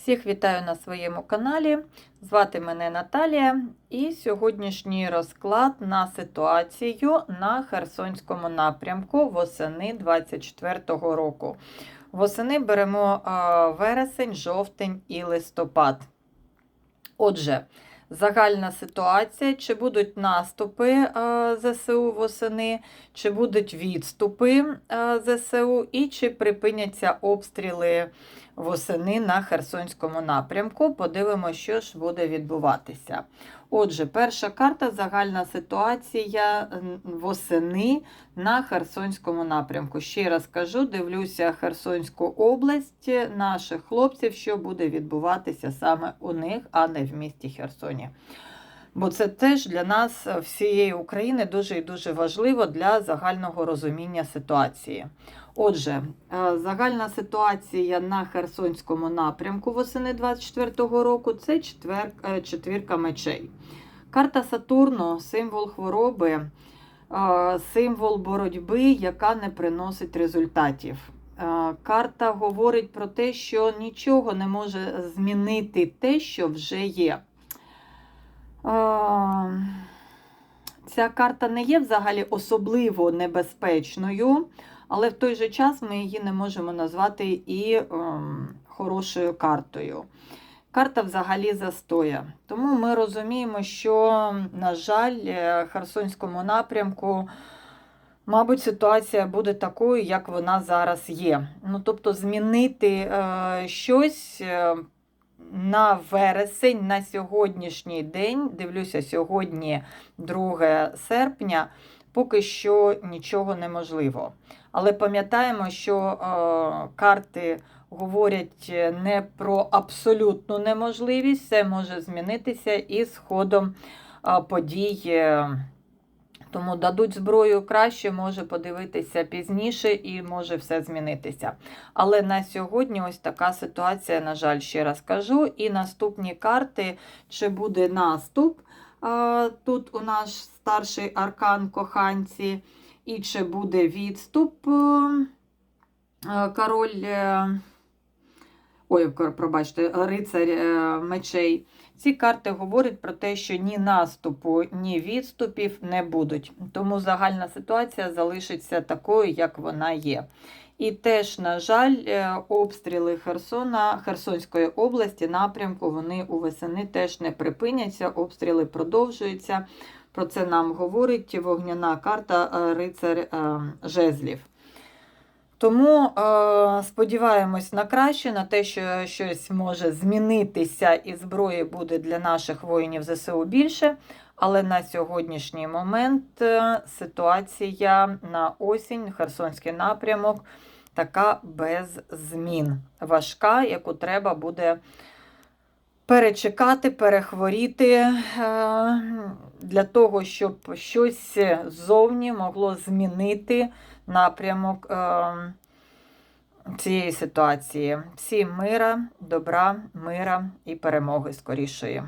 Всіх вітаю на своєму каналі. Звати мене Наталія, і сьогоднішній розклад на ситуацію на Херсонському напрямку восени 24-го року. Восени беремо вересень, жовтень і листопад. Отже, загальна ситуація: чи будуть наступи ЗСУ восени, чи будуть відступи ЗСУ, і чи припиняться обстріли восени на Херсонському напрямку. Подивимося, що ж буде відбуватися. Отже, перша карта загальна ситуація восени на Херсонському напрямку. Ще раз кажу, дивлюся Херсонську область наших хлопців, що буде відбуватися саме у них, а не в місті Херсоні. Бо це теж для нас, всієї України, дуже і дуже важливо для загального розуміння ситуації. Отже, е, загальна ситуація на Херсонському напрямку восени 24-го року це четвер, е, четвірка мечей. Карта Сатурну символ хвороби, е, символ боротьби, яка не приносить результатів. Е, Карта говорить про те, що нічого не може змінити те, що вже є. Е, Ця карта не є взагалі особливо небезпечною, але в той же час ми її не можемо назвати і ем, хорошою картою. Карта взагалі застоя. Тому ми розуміємо, що, на жаль, е, Херсонському напрямку, мабуть, ситуація буде такою, як вона зараз є. Ну, тобто, змінити е, щось. Е, на вересень, на сьогоднішній день, дивлюся, сьогодні 2 серпня, поки що нічого неможливо. Але пам'ятаємо, що е, карти говорять не про абсолютну неможливість, все може змінитися із ходом е, подій. Е, Тому дадуть зброю краще, може подивитися пізніше і може все змінитися. Але на сьогодні ось така ситуація, на жаль, ще раз кажу. І наступні карти, чи буде наступ. Тут у нас старший аркан коханці, і чи буде відступ е, е, король. Ой, пробачте, рицарь е, мечей. Ці карти говорять про те, що ні наступу, ні відступів не будуть. Тому загальна ситуація залишиться такою, як вона є. І теж, на жаль, е, обстріли Херсона, Херсонської області, напрямку, вони у весени теж не припиняться, обстріли продовжуються. Про це нам говорить вогняна карта е, рицар жезлів. Тому е, сподіваємось на краще, на те, що щось може змінитися і зброї буде для наших воїнів ЗСУ більше. Але на сьогоднішній момент е, ситуація на осінь, Херсонський напрямок, така без змін. Важка, яку треба буде перечекати, перехворіти е, для того, щоб щось ззовні могло змінити напрямок е, цієї ситуації. Всім мира, добра, мира і перемоги скорішої.